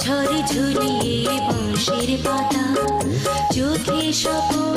ঝড় ঝুলিয়ে বাঁশের পাতা চোখে স্বপ্ন